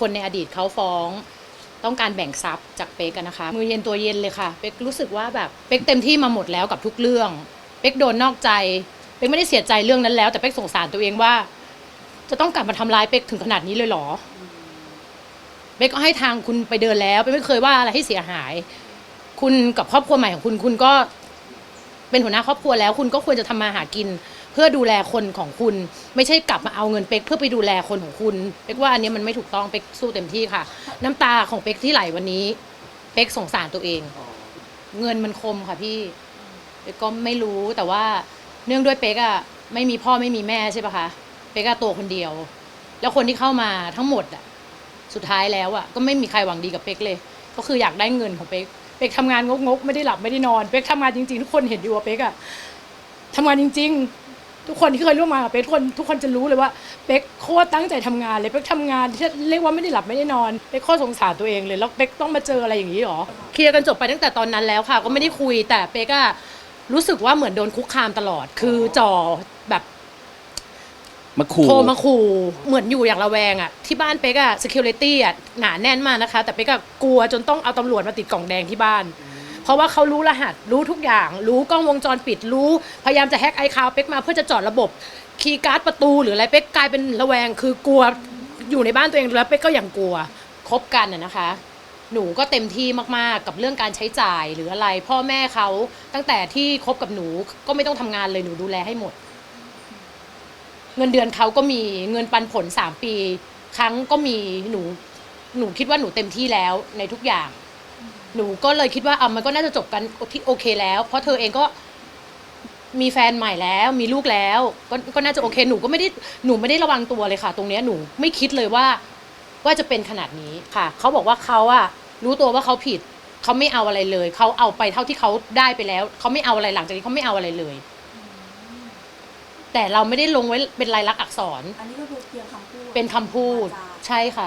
คนในอดีตเขาฟ้อง ต้องการแบ่งทรัพย์จากเป๊กอะนะคะ มือเย็นตัวเย็นเลยค่ะ เป๊กรู้สึกว่าแบบเป๊กเต็มที่มาหมดแล้วกับทุกเรื่อง เป๊กโดนนอกใจ เป๊กไม่ได้เสียใจเรื่องนั้นแล้ว แต่เป๊กสงสารตัวเองว่า จะต้องกลับมาทำร้ายเป๊กถึงขนาดนี้เลยเหรอ เป๊กก็ให้ทางคุณไปเดินแล้วเป๊กไม่เคยว่าอะไรให้เสียหาย คุณกับครอบครัวใหม่ของคุณคุณก็เป็นหัวหน้าครอบครัวแล้ว คุณก็ควรจะทำมาหากิน พื่อดูแลคนของคุณ ไม่ใช่กลับมาเอาเงินเป๊กเพื่อไปดูแลคนของคุณเป๊กว่าอันนี้มันไม่ถูกต้องเป๊กสู้เต็มที่ค่ะ น้ำตาของเป๊กที่ไหลวันนี้ เป๊กสงสารตัวเอง เงินมันคมค่ะพี่เป๊กก็ไม่รู้แต่ว่าเนื่องด้วยเป๊กอะไม่มีพ่อไม่มีแม่ใช่ปะคะเป๊กอะตัวคนเดียว แล้วคนที่เข้ามาทั้งหมดอะสุดท้ายแล้วอะก็ไม่มีใครหวังดีกับเป๊กเลย ก็คืออยากได้เงินของเป๊กเป๊กทำงานงกๆไม่ได้หลับไม่ได้นอน เป๊กทำงานจริงๆ ทุกคนเห็นอยู่ว่าเป๊กอะทำงานจริง ๆ ทุกคนที่เคยร่วมงานกับเป๊กทุกคนทุกคนจะรู้เลยว่าเป๊กโคตรตั้งใจทำงานเลยเป๊กทำงานที่เรียกว่าไม่ได้หลับไม่ได้นอนเป๊กโคตรสงสารตัวเองเลยแล้วเป๊กต้องมาเจออะไรอย่างนี้หรอเคลียร์กันจบไปตั้งแต่ตอนนั้นแล้วค่ะ ก็ไม่ได้คุยแต่เป๊กอะรู้สึกว่าเหมือนโดนคุกคามตลอด คือจ่อแบบ มาขู่ โทรมาขู่เหมือนอยู่อย่างระแวงอะที่บ้านเป๊กอะ security อะหนาแน่นมากนะคะ แต่เป๊กอะกลัวจนต้องเอาตำรวจมาติดกล่องแดงที่บ้าน เพราะว่าเขารู้รหัสรู้ทุกอย่าง รู้กล้องวงจรปิดรู้ พยายามจะแฮ็กไอคาวเป๊กมาเพื่อจะจอดระบบคีย์การ์ดประตูหรืออะไรเป๊กกลายเป็นระแวงคือกลัวอยู่ในบ้านตัวเองแล้วเป๊กก็ยังกลัวคบกันอะนะคะ หนูก็เต็มที่มากๆกับเรื่องการใช้จ่ายหรืออะไร พ่อแม่เขาตั้งแต่ที่คบกับหนูก็ไม่ต้องทำงานเลยหนูดูแลให้หมด เงินเดือนเขาก็มีเงินปันผลสามปี ครั้งก็มีหนู หนูคิดว่าหนูเต็มที่แล้วในทุกอย่าง หนูก็เลยคิดว่าอะมันก็น่าจะจบกันที่โอเคแล้ว เพราะเธอเองก็มีแฟนใหม่แล้วมีลูกแล้วก็ก็น่าจะโอเค หนูก็ไม่ได้หนูไม่ได้ระวังตัวเลยค่ะ ตรงเนี้ยหนูไม่คิดเลยว่า ว่าจะเป็นขนาดนี้ค่ะเขาบอกว่าเขาอะรู้ตัวว่าเขาผิดเขาไม่เอาอะไรเลยเขาเอาไปเท่าที่เขาได้ไปแล้วเขาไม่เอาอะไรหลังจากนี้เขาไม่เอาอะไรเลย แต่เราไม่ได้ลงไว้เป็นลายลักษณ์อักษร อันนี้ก็คือเพียงคำพูดเป็นคำพูด วาจา ใช่ค่ะ